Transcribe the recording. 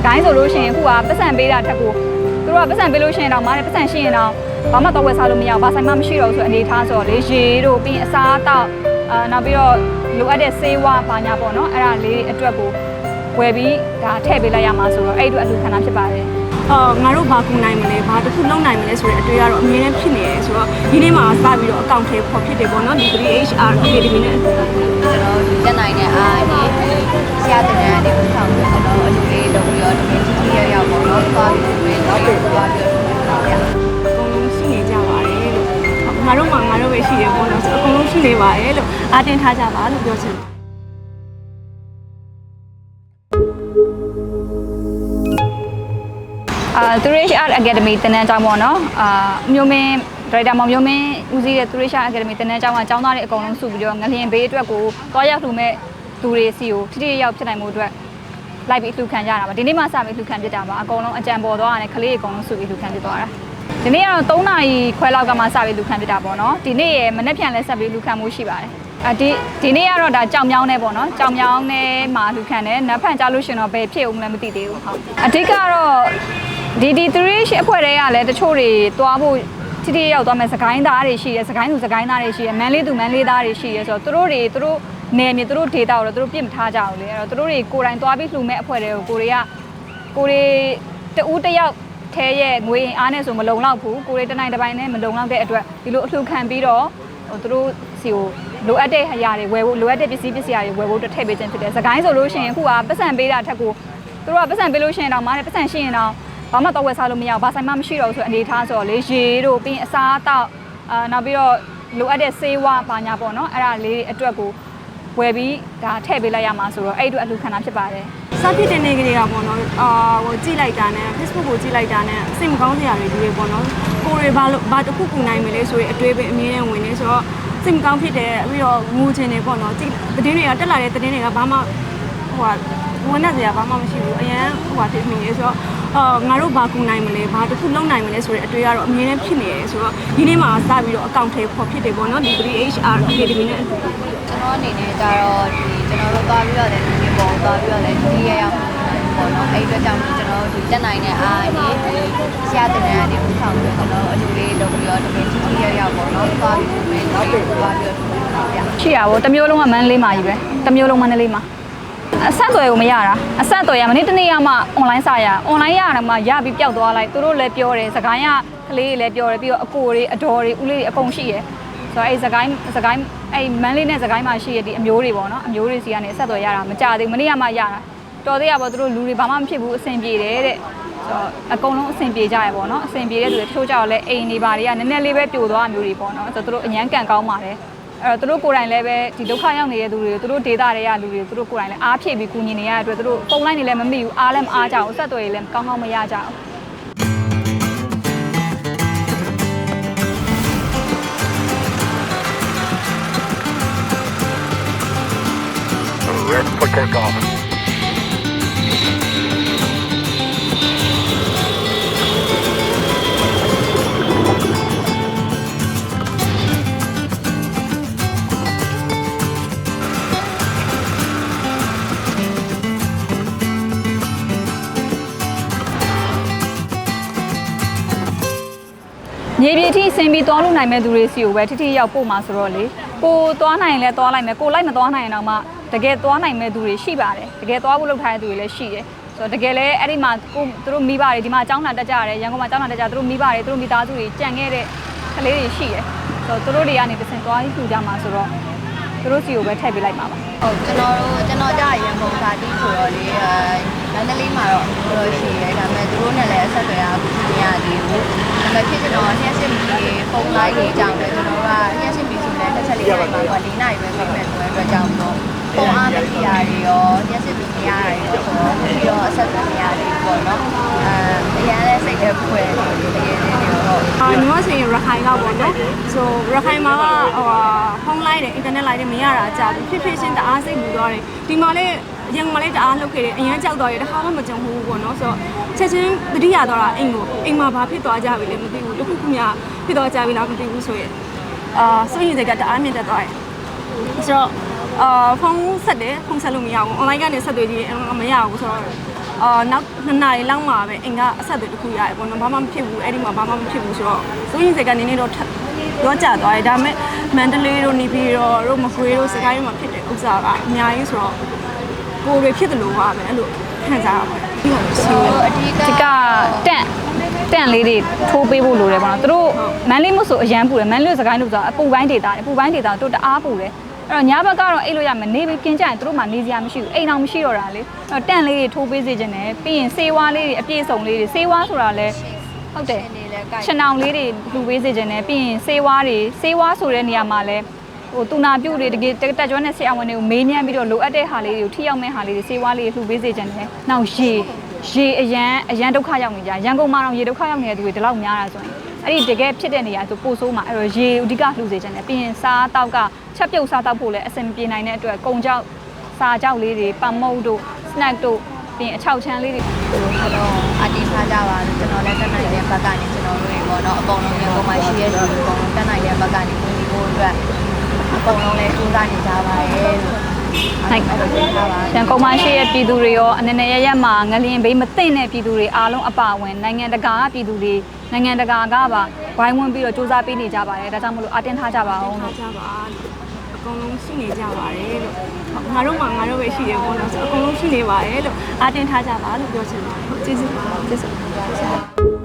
စကိုင်းဆိုလို့ရှိရင်အခုကပတ်စံပေးတာထက်ကိုသူတို့ကပတ်စံပေးလို့ရှိရင်တော့မားတယ်ပတ်စံရှိရင်တော့ဘာမှတော့ဝယ်စားလို့မရဘူးဘာဆိုင်မှမရှိတော့ဘူးဆိုအနေထားဆိုတော့လေရေတို့ပြီးရင်အစားအသောက်အာနောက်ပြီးတော့လိုအပ်တဲ့ဆေးဝါးဘာညာပေါ့နော်အဲ့ဒါလေးအတွက်ကိုဝယ်ပြီးဒါထည့်ပေးလိုက်ရမှာဆိုတော့အဲ့ဒီအတွက်အလှခံတာဖြစ်ပါတယ်အော်ငါတို့ဘာကူနိုင်မလဲဘာတစ်ခုလုပ်နိုင်မလဲဆိုတဲ့အတွေ့အကြုံအမြဲတမ်းဖြစ်နေတယ်ဆိုတော့ဒီနေ့မှာစပြီးတော့အကောင့်ထဲပေါ်ဖြစ်တယ်ပေါ့နော်ဒီ 3HR Academy နဲ့ကျွန်တော်ဒီတက်နိုင်တဲ့အားနဲ့ဆရာတင်တဲ့ ရောက်ပေါ့နော်သွားပြီးတော့နောက်ပြီးသွားပြီးတော့ပြအကုန်လုံးရှိနေကြပါတယ်လို့ငါတို့မှငါတို့ပဲရှိတယ်ပေါ့နော်ဆိုတော့အကုန်လုံးရှိနေပါတယ်လို့အားတင်ထားကြပါလို့ပြောချင်တယ်အာ Turish Art Academy တင်နန်းကျောင်းပေါ့နော်အာမျိုးမင်းဒရိုက်တာမောင်မျိုးမင်းဦးစီးတဲ့ Turish Art Academy တင်နန်းကျောင်းကကျောင်းသားတွေအကုန်လုံးစုပြီးတော့ငလျင်ဘေးအတွက်ကိုတွားရောက်လှူမဲ့သူတွေစီကိုထိထိရောက်ဖြစ်နိုင်မှုအတွက် လိုက်ပြီးလှူခံကြတာပါဒီနေ့မှစပြီးလှူခံဖြစ်တာပါအကုန်လုံးအကြံပေါ်သွားတယ်ခလေးတွေအကုန်လုံးစုပြီးလှူခံဖြစ်သွားတာဒီနေ့ကတော့3နာရီခွဲလောက်ကမှစပြီးလှူခံဖြစ်တာပေါ့နော်ဒီနေ့ရယ်မနေ့ပြန်လဲဆက်ပြီးလှူခံမှုရှိပါတယ်အဒီဒီနေ့ကတော့ဒါကြောင်မြောင်းနေပေါ့နော်ကြောင်မြောင်းနေမှာလှူခံတယ်နတ်ဖန်ကြလို့ရှင်တော့ဘယ်ဖြစ်အောင်လဲမသိသေးဘူးဟုတ်အဓိကတော့ဒီဒီ3ရှိအဖွဲ့တွေကလည်းတချို့တွေသွားဖို့တိတိရောက်သွားမယ်စကိုင်းသားတွေရှိတယ်စကိုင်းသူစကိုင်းသားတွေရှိတယ်မန်လေးသူမန်လေးသားတွေရှိတယ်ဆိုတော့သူတို့တွေသူတို့ နယ်မြေသူတို့ဒေတာကိုတော့သူတို့ပြစ်မထားကြဘူးလေအဲ့တော့သူတို့တွေကိုယ်တိုင်သွားပြီးလှူမဲ့အဖွဲ့တွေကိုကိုတွေကကိုတွေတဦးတစ်ယောက်ထဲရဲ့ငွေအင်အားနဲ့ဆိုမလုံလောက်ဘူးကိုတွေတစ်နိုင်တစ်ပိုင်းနဲ့မလုံလောက်တဲ့အတွက်ဒီလိုအလှူခံပြီးတော့ဟိုသူတို့စီကိုလိုအပ်တဲ့အရာတွေဝယ်ဖို့လိုအပ်တဲ့ပစ္စည်းပစ္စည်းတွေဝယ်ဖို့တစ်ထည့်ပေးခြင်းဖြစ်တယ်စကိုင်းဆိုလို့ရှိရင်အခုကပတ်စံပေးတာထက်ကိုသူတို့ကပတ်စံပေးလို့ရှိရင်တော့မားတယ်ပတ်စံရှိရင်တော့ဘာမှတော့ဝယ်စားလို့မရဘူးဘာဆိုင်မှမရှိတော့ဘူးဆိုအနေထားဆိုတော့လေရေတို့ပြီးရင်အစားအသောက်အာနောက်ပြီးတော့လိုအပ်တဲ့ဆေးဝါးဘာညာပေါ့နော်အဲ့ဒါလေးအတွက်ကို ဝယ်ပြီးဒါထည့်ပေးလိုက်ရမှာဆိုတော့အဲ့ဒီအတွက်အလှခံတာဖြစ်ပါတယ်စဖြစ်တဲ့နေ့ကလေးကပေါ့နော်အာဟိုကြည့်လိုက်တာနဲ့ Facebook ကိုကြည့်လိုက်တာနဲ့စိတ်မကောင်းစရာတွေကြီးပဲပေါ့နော်ကိုယ်တွေဘာလို့ဘာတစ်ခုကူနိုင်မလဲဆိုရင်အတွေ့ပဲအမြဲတမ်းဝင်နေဆိုတော့စိတ်မကောင်းဖြစ်တယ်ပြီးတော့ငိုချင်တယ်ပေါ့နော်ကြည့်သတင်းတွေကတက်လာတဲ့သတင်းတွေကဘာမှဟိုဟာဝန်နဲ့စရာဘာမှမရှိဘူးအရန်ဟိုဟာဖြစ်နေနေဆိုတော့ အာငါတို့ဘာကူနိုင်မလဲဘာတစ်ခုလုပ်နိုင်မလဲဆိုတဲ့အတွေ့အကြုံအမြဲတမ်းဖြစ်နေတယ်ဆိုတော့ဒီနေ့မှာစပြီးတော့အကောင့်ထဲပေါ်ဖြစ်တယ်ပေါ့နော်ဒီ 3HR Academy နဲ့ကျွန်တော်အနေနဲ့ကြတော့ဒီကျွန်တော်တို့သွားပြီးတော့လည်းဒီပေါ်သွားပြီးတော့လည်းကြီးရရောက်ပေါ့နော်အဲ့အတွက်ကြောင့်ကျွန်တော်ဒီတက်နိုင်တဲ့အားနဲ့ဆရာတင်တဲ့အနေကိုဆောင်ပြီးကျွန်တော်အတူလေးလုပ်ပြီးတော့တကယ်ကြီးကြီးရောက်ပေါ့နော်သွားပြီးတော့နောက်ပြီးသွားပြီးတော့ပြရှိရပါဘူးတစ်မျိုးလုံးကမန်းလေးမှာကြီးပဲတစ်မျိုးလုံးမန္တလေးမှာ အဆက်အသွယ်ကိုမရတာအဆက်အသွယ်ရမနေ့တနေ့ရမှ online စာရ online ရတယ်မှရပြီးပျောက်သွားလိုက်သူတို့လည်းပြောတယ်စကိုင်းကကလေးတွေလည်းပြောတယ်ပြီးတော့အကိုတွေအတော်တွေဦးလေးတွေအကုန်ရှိရယ်ဆိုတော့အဲ့စကိုင်းစကိုင်းအဲ့မန်းလေးနဲ့စကိုင်းမှာရှိရဒီအမျိုးတွေပေါ့နော်အမျိုးတွေစီကနေအဆက်အသွယ်ရတာမကြသေးဘူးမနေ့ကမှရတာတော်သေးရပေါ့သူတို့လူတွေဘာမှမဖြစ်ဘူးအဆင်ပြေတယ်တဲ့ဆိုတော့အကုန်လုံးအဆင်ပြေကြရပေါ့နော်အဆင်ပြေတဲ့သူတွေတချို့ကြောက်လဲအိမ်နေပါတွေကနည်းနည်းလေးပဲပြိုသွားမျိုးတွေပေါ့နော်ဆိုတော့သူတို့အញ្ញမ်းကန်ကောင်းပါတယ် အဲ့တော့သူတို့ကိုယ်တိုင်လည်းပဲဒီဒုက္ခရောက်နေတဲ့သူတွေသူတို့ဒေတာတွေကလူတွေသူတို့ကိုယ်တိုင်လည်းအားဖြည့်ပြီးကူညီနေရတဲ့အတွက်သူတို့ပုံလိုက်နေလည်းမမိဘူးအားလည်းမအားကြဘူးအဆက်အသွယ်တွေလည်းကောင်းကောင်းမရကြဘူး Ready for takeoff. မြေပြင်ထိဆင်းပြီးသွားလို့နိုင်မဲ့သူတွေစီကိုပဲထိထိရောက်ပို့မှာဆိုတော့လေကိုသွားနိုင်ရင်လည်းသွားလိုက်မယ်ကိုလိုက်မသွားနိုင်ရင်တော့မှတကယ်သွားနိုင်မဲ့သူတွေရှိပါတယ်တကယ်သွားဖို့လုပ်ထားတဲ့သူတွေလည်းရှိတယ်ဆိုတော့တကယ်လည်းအဲ့ဒီမှာကိုသူတို့မိဘတွေဒီမှာအကြောင်းလာတက်ကြရတယ်ရန်ကုန်မှာအကြောင်းလာတက်ကြသူတို့မိဘတွေသူတို့မိသားစုတွေကြံခဲ့တဲ့ကလေးတွေရှိတယ်ဆိုတော့သူတို့တွေကနေတစ်ဆင့်သွားပြီးပြူကြမှာဆိုတော့သူတို့စီကိုပဲထည့်ပေးလိုက်ပါပါဟုတ်ကျွန်တော်တို့ကျွန်တော်ကြာရန်ကုန်စာတီးဆိုတော့လေအဲမန္တ လေးမှာတော့တော်တော်ရှိရဲဒါပေမဲ့သူတို့နဲ့လည်းအဆက်အသွယ်အားကိုမရသေးဘူးဒါပေမဲ့ဖြစ်ကျွန်တော်လျှက်စစ်မီဖုန်းလိုင်းလေးကြောင့်လည်းကျွန်တော်ကလျှက်စစ်မီဆိုလည်းတစ်ချက်လေးနိုင်မှာပေါ့၄နိုင်ပဲပြင်မဲ့ဆိုတဲ့အတွက်ကြောင့်တော့ဖုန်းအားမကြည့်ရတွေရောလျှက်စစ်မီမရရတွေရောဆိုတော့ပြီးတော့အဆက်အသွယ်မရသေးဘူးပေါ့နော်အဲအရင်လည်းစိတ်ထဲဖွယ်တယ်တကယ်လေးတွေတော့အာညီမဆိုရင်ရခိုင်ကပေါ့နော်ဆိုရခိုင်မှာကဟိုဖုန်းလိုက်တယ်အင်တာနက်လိုက်တယ်မရတာအကြဘူးဖြစ်ဖြစ်ချင်းတအားစိတ်ပူသွားတယ်ဒီမှာလေ ရန်ကုန်မှာလည်းတအားလှုပ်ခဲ့တယ်အရင်ကြောက်သွားတယ်တခါမှမကြုံဘူးပေါ့နော်ဆိုတော့ချက်ချင်းတတိယသွားတာအိမ်ကိုအိမ်မှာဘာဖြစ်သွားကြပြီလဲမသိဘူးတခုခုများဖြစ်သွားကြပြီလားမသိဘူးဆိုရင်အာစိုးရင်စိတ်ကတအားမြင့်တက်သွားတယ်ဆိုတော့အာဖုန်းဆက်တယ်ဖုန်းဆက်လို့မရဘူး online ကနေဆက်သွယ်ကြည့်မရဘူးဆိုတော့အာနောက်နှစ်နာရီလောက်မှာပဲအင်ကအဆက်အသွယ်တစ်ခုရတယ်ပေါ့နော်ဘာမှမဖြစ်ဘူးအဲ့ဒီမှာဘာမှမဖြစ်ဘူးဆိုတော့စိုးရင်စိတ်ကနေနေတော့ထပ်ရောကြသွားတယ်ဒါပေမဲ့မန္တလေးတို့နေပြည်တော်တို့မကွေးတို့စကိုင်းတို့မှာဖြစ်တဲ့ဥစ္စာကအများကြီးဆိုတော့ ကိုယ်တွေဖြစ်တယ်လို့ပါပဲအဲ့လိုခံစားရပါတယ်ပြီးတော့ရှိဟိုတယ်အဓိကဒီကတန့်တန့်လေးတွေထိုးပေးဖို့လိုတယ်ပေါ့နော်သူတို့မန်းလေးမို့ဆိုအရန်ပူတယ်မန်းလေးစကိုင်းလို့ဆိုတာအပူပိုင်းဒေတာအပူပိုင်းဒေတာတို့တအားပူတယ်အဲ့တော့ညဘက်ကတော့အိတ်လို့ရမယ်နေပြီးကင်းကြရင်သူတို့မှနေစရာမရှိဘူးအိမ်အောင်မရှိတော့တာလေအဲ့တော့တန့်လေးတွေထိုးပေးစေခြင်းနဲ့ပြီးရင်စေးဝါးလေးတွေအပြည့်စုံလေးတွေစေးဝါးဆိုတာလည်းဟုတ်တယ်နေလဲကြိုက်ခြံအောင်လေးတွေလှူပေးစေခြင်းနဲ့ပြီးရင်စေးဝါးတွေစေးဝါးဆိုတဲ့နေရာမှာလည်း ဟိုတူနာပြုတ်တွေတကယ်တက်ကြွနဲ့ဆရာဝန်တွေကိုမေးမြန်းပြီးတော့လိုအပ်တဲ့ဟာလေးတွေကိုထိရောက်မဲ့ဟာလေးတွေစေးဝါးလေးတွေလှူပေးစေခြင်းနဲ့နောက်ရေရေအရန်အရန်ဒုက္ခရောက်နေကြရန်ကုန်မှာတော့ရေဒုက္ခရောက်နေတဲ့သူတွေဒီလောက်များတာဆိုရင်အဲ့ဒီတကယ်ဖြစ်တဲ့နေရာဆိုပို့ဆိုးမှာအဲ့တော့ရေအဓိကလှူစေခြင်းနဲ့ပြီးရင်စားတောက်ကချက်ပြုတ်စားတောက်ဖို့လည်းအဆင်ပြေနိုင်တဲ့အတွက်ကုံကြောက်စားကြောက်လေးတွေပမုတ်တို့ snack တို့ပြီးရင်အချောက်ချမ်းလေးတွေကျွန်တော်အတီးထားကြပါလို့ကျွန်တော်လည်းတက်နိုင်တဲ့ဘက်ကနေကျွန်တော်တို့ရေပေါ့နော်အကုန်လုံးရန်ကုန်မှာရှိတဲ့လူတွေအကုန်လုံးတက်နိုင်တဲ့ဘက်ကနေဝင်ပြီးဖို့အတွက် အကုန်လုံးလည်းစူးစမ်းနေကြပါရဲ့လို့နိုင်အဲ့လိုပြောထားပါရန်ကုန်မှာရှိတဲ့ပြည်သူတွေရောအနေနဲ့ရရက်မှာငလျင်ဘေးမသိတဲ့ပြည်သူတွေအားလုံးအပါအဝင်နိုင်ငံတကာကပြည်သူတွေနိုင်ငံတကာကပါဝိုင်းဝန်းပြီးတော့စူးစမ်းပေးနေကြပါတယ်ဒါကြောင့်မလို့အတင်းထားကြပါအောင်ထားလို့ကြပါအကုန်လုံးရှိနေကြပါတယ်လို့ငါတို့မှငါတို့ပဲရှိတယ်ပေါ့နော်ဆိုအကုန်လုံးရှိနေပါတယ်လို့အားတင်ထားကြပါလို့ပြောချင်ပါတယ်ဟုတ်ကျေးဇူးပါကျေးဇူးပါ